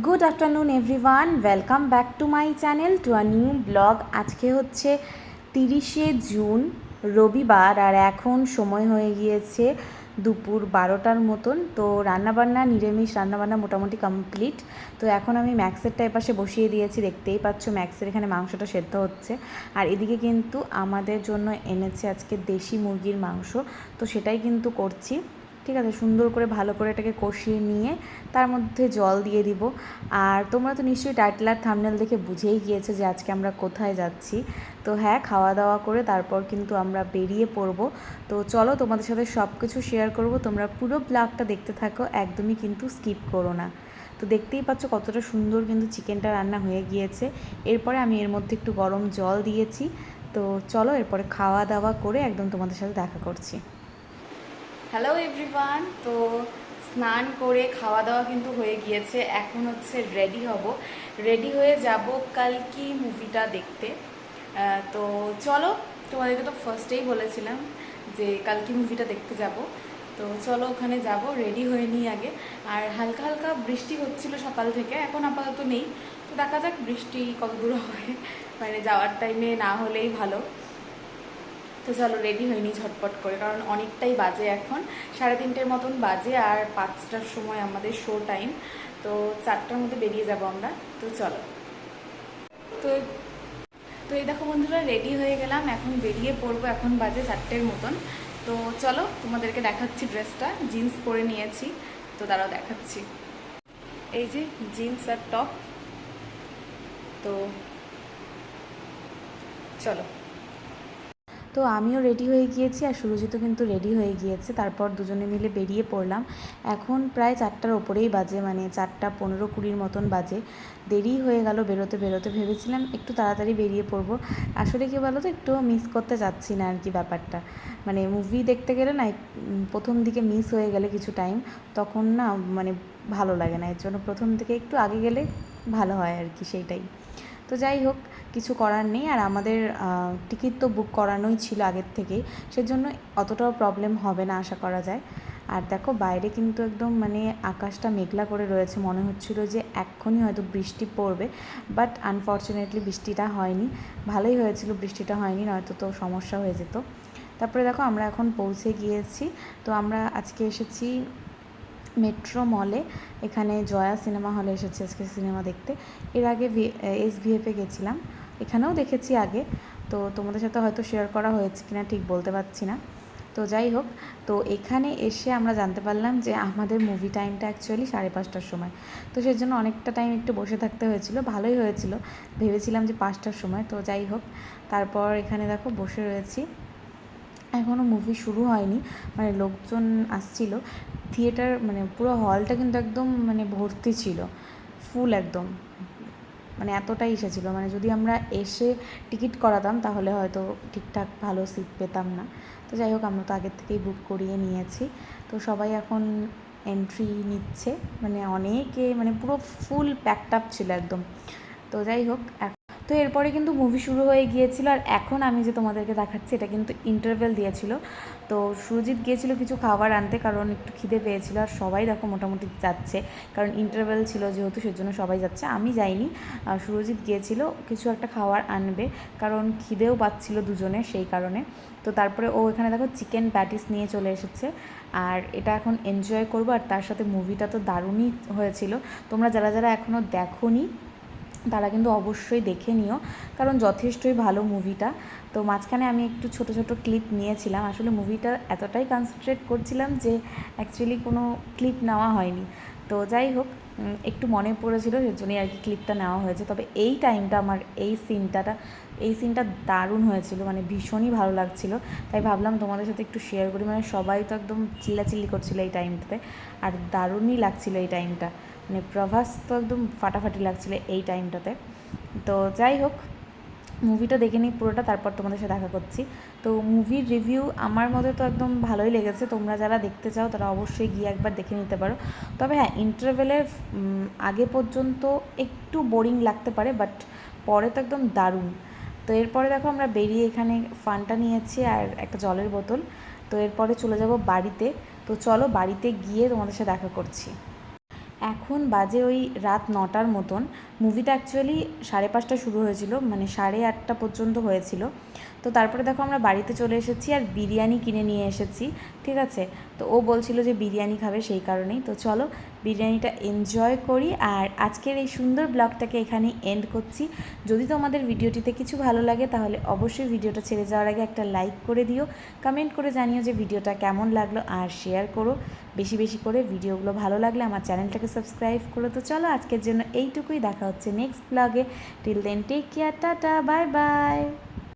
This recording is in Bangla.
Good afternoon everyone welcome back to my channel to a new vlog আজকে হচ্ছে তিরিশে জুন, রবিবার, আর এখন সময় হয়ে গিয়েছে দুপুর বারোটার মতন। তো রান্নাবান্না, নিরামিষ রান্নাবান্না মোটামুটি কমপ্লিট তো এখন আমি ম্যাক্সেরটা এপাশে বসিয়ে দিয়েছি, দেখতেই পাচ্ছ ম্যাক্সের এখানে মাংসটা সেদ্ধ হচ্ছে। আর এদিকে কিন্তু আমাদের জন্য এনেছে আজকে দেশি মুরগির মাংস, তো সেটাই কিন্তু করছি। ঠিক আছে, সুন্দর করে ভালো করে এটাকে কষিয়ে নিয়ে তার মধ্যে জল দিয়ে দিব। আর তোমরা তো নিশ্চয়ই টাইটেল আর থামনেল দেখে বুঝেই গিয়েছে যে আজকে আমরা কোথায় যাচ্ছি। তো হ্যাঁ খাওয়া দাওয়া করে তারপর কিন্তু আমরা বেরিয়ে পড়ব। তো চলো তোমাদের সাথে সব কিছু শেয়ার করব। তোমরা পুরো ব্লগটা দেখতে থাকো, একদমই কিন্তু স্কিপ করো না। তো দেখতেই পাচ্ছ কতটা সুন্দর কিন্তু চিকেনটা রান্না হয়ে গিয়েছে। এরপরে আমি এর মধ্যে একটু গরম জল দিয়েছি। তো চলো এরপরে খাওয়া দাওয়া করে একদম তোমাদের সাথে দেখা করছি। হ্যালো এভরিওয়ান তো স্নান করে খাওয়া দাওয়া কিন্তু হয়ে গিয়েছে। এখন হচ্ছে রেডি হব। রেডি হয়ে যাব কালকি মুভিটা দেখতে। তো চলো, তোমাদেরকে তো ফার্স্টেই বলেছিলাম যে কালকি মুভিটা দেখতে যাব। তো চলো, ওখানে যাব। রেডি হয়ে নিই আগে। আর হালকা হালকা বৃষ্টি হচ্ছিল সকাল থেকে, এখন আপাতত নেই। তো দেখা যাক বৃষ্টি কত দূর হয়। মানে যাওয়ার টাইমে না হলেই ভালো। তো চলো রেডি হয়নি ঝটপট করে, কারণ অনেকটাই বাজে এখন। সাড়ে তিনটের মতন বাজে আর পাঁচটার সময় আমাদের শো টাইম তো চারটার মধ্যে বেরিয়ে যাব আমরা। তো চলো। তো তো এই দেখো বন্ধুরা রেডি হয়ে গেলাম। এখন বেরিয়ে পড়ব এখন বাজে চারটের মতন। তো চলো, তোমাদেরকে দেখাচ্ছি ড্রেসটা জিন্স পরে নিয়েছি। তো তারাও দেখাচ্ছি। এই যে জিন্স আর টপ তো চলো। তো আমিও রেডি হয়ে গিয়েছি আর সুরজিতও কিন্তু রেডি হয়ে গিয়েছে। তারপর দুজনে মিলে বেরিয়ে পড়লাম। এখন প্রায় চারটার ওপরেই বাজে মানে চারটা পনেরো কুড়ির মতন বাজে। দেরি হয়ে গেল বেরোতে বেরোতে, ভেবেছিলাম একটু তাড়াতাড়ি বেরিয়ে পড়ব। আসলে কি বলো তো একটু মিস করতে চাচ্ছি না আর কি ব্যাপারটা। মানে মুভি দেখতে গেলে না প্রথম দিকে মিস হয়ে গেলে কিছু টাইম তখন না মানে ভালো লাগে না। এর জন্য প্রথম থেকে একটু আগে গেলে ভালো হয় আর কি সেইটাই। তো যাই হোক, কিছু করার নেই। আর আমাদের টিকিট তো বুক করানোই ছিল আগের থেকেই সেজন্য অতটাও প্রবলেম হবে না আশা করা যায়। আর দেখো, বাইরে কিন্তু একদম মানে আকাশটা মেঘলা করে রয়েছে। মনে হচ্ছিল যে এক্ষুনি হয়তো বৃষ্টি পড়বে। বাট আনফর্চুনেটলি বৃষ্টিটা হয়নি। ভালোই হয়েছিল, বৃষ্টিটা হয়নি, নয়তো তো সমস্যা হয়ে যেত। তারপরে দেখো, আমরা এখন পৌঁছে গিয়েছি। তো আমরা আজকে এসেছি মেট্রো মলে, এখানে জয়া সিনেমা হলে এসেছি আজকে সিনেমা দেখতে। এর আগে এস ভিএফে গেছিলাম। এখানেও দেখেছি আগে। তো তোমাদের সাথে হয়তো শেয়ার করা হয়েছে কিনা ঠিক বলতে পারছি না। তো যাই হোক, তো এখানে এসে আমরা জানতে পারলাম যে আমাদের মুভি টাইমটা অ্যাকচুয়ালি সাড়ে পাঁচটার সময়। তো সেই জন্য অনেকটা টাইম একটু বসে থাকতে হয়েছিল, ভালোই হয়েছিল। ভেবেছিলাম যে পাঁচটার সময়। তো যাই হোক, তারপর এখানে দেখো বসে রয়েছি। এখনও মুভি শুরু হয়নি মানে লোকজন আসছিল। থিয়েটার মানে পুরো হলটা কিন্তু একদম মানে ভর্তি ছিল ফুল একদম। মানে এতটাই এসেছিল মানে যদি আমরা এসে টিকিট করাতাম তাহলে হয়তো ঠিকঠাক ভালো সিট পেতাম না। তো যাই হোক, আমরা তো আগের থেকেই বুক করিয়ে নিয়েছি। তো সবাই এখন এন্ট্রি নিচ্ছে মানে অনেকে মানে পুরো ফুল প্যাকড আপ ছিল একদম। তো যাই হোক তো এরপরে কিন্তু মুভি শুরু হয়ে গিয়েছিল আর এখন আমি যে তোমাদেরকে দেখাচ্ছি, এটা কিন্তু ইন্টারভেল দিয়েছিল। তো সুরজিৎ গিয়েছিল কিছু খাবার আনতে কারণ একটু খিদে পেয়েছিল আর সবাই দেখো মোটামুটি যাচ্ছে, কারণ ইন্টারভেল ছিল যেহেতু সেজন্য সবাই যাচ্ছে। আমি যাইনি সুরজিৎ গিয়েছিল কিছু একটা খাবার আনবে, কারণ খিদেও পাচ্ছিল দুজনে সেই কারণে। তো তারপরে ও এখানে দেখো চিকেন প্যাটিস নিয়ে চলে এসেছে আর এটা এখন এনজয় করব আর তার সাথে মুভিটা তো দারুণই হয়েছিল। তোমরা যারা যারা এখনও দেখোনি তারা কিন্তু অবশ্যই দেখে নিও। কারণ যথেষ্টই ভালো মুভিটা তো মাঝখানে আমি একটু ছোট ছোট ক্লিপ নিয়েছিলাম। আসলে মুভিটা এতটাই কনসেন্ট্রেট করছিলাম যে অ্যাকচুয়ালি কোনো ক্লিপ নেওয়া হয়নি। তো যাই হোক একটু মনে পড়েছিল সেজন্যই আর কি ক্লিপটা নেওয়া হয়েছে। তবে এই টাইমটা আমার, এই সিনটাটা এই সিনটা দারুণ হয়েছিল। মানে ভীষণই ভালো লাগছিল। তাই ভাবলাম তোমাদের সাথে একটু শেয়ার করি। মানে সবাই তো একদম চিল্লাচিল্লি করছিল এই টাইমটাতে আর দারুণই লাগছিল এই টাইমটা মানে প্রভাস তো একদম ফাটাফাটি লাগছিল এই টাইমটাতে তো যাই হোক মুভিটা দেখে নিই পুরোটা, তারপর তোমাদের সাথে দেখা করছি। তো মুভির রিভিউ আমার মতে তো একদম ভালোই লেগেছে। তোমরা যারা দেখতে চাও, তারা অবশ্যই গিয়ে একবার দেখে নিতে পারো। তবে হ্যাঁ ইন্টারভেলের আগে পর্যন্ত একটু বোরিং লাগতে পারে বাট পরে তো একদম দারুণ। তো এরপরে দেখো আমরা বেরিয়ে এখানে ফানটা নিয়েছি আর একটা জলের বোতল। তো এরপরে চলে যাব বাড়িতে। তো চলো বাড়িতে গিয়ে তোমাদের সাথে দেখা করছি। এখন বাজে ওই রাত নটার মতন। মুভিটা অ্যাকচুয়ালি সাড়ে পাঁচটা শুরু হয়েছিল মানে সাড়ে আটটা পর্যন্ত হয়েছিল। তো তারপরে দেখো আমরা বাড়িতে চলে এসেছি আর বিরিয়ানি কিনে নিয়ে এসেছি, ঠিক আছে? তো ও বলছিল যে বিরিয়ানি খাবে সেই কারণেই। তো চলো বিরিয়ানিটা এনজয় করি। আর আজকের এই সুন্দর ব্লগটাকে এখানে এন্ড করছি। যদি তোমাদের ভিডিওটিতে কিছু ভালো লাগে, তাহলে অবশ্যই ভিডিওটা ছেড়ে যাওয়ার আগে একটা লাইক করে দিও। কমেন্ট করে জানিও যে ভিডিওটা কেমন লাগল আর শেয়ার করো। বেশি বেশি করে ভিডিওগুলো ভালো লাগলে আমার চ্যানেলটাকে সাবস্ক্রাইব করো তো চলো, আজকের জন্য এইটুকুই। দেখা হচ্ছে নেক্সট ব্লগে till then take care tata bye bye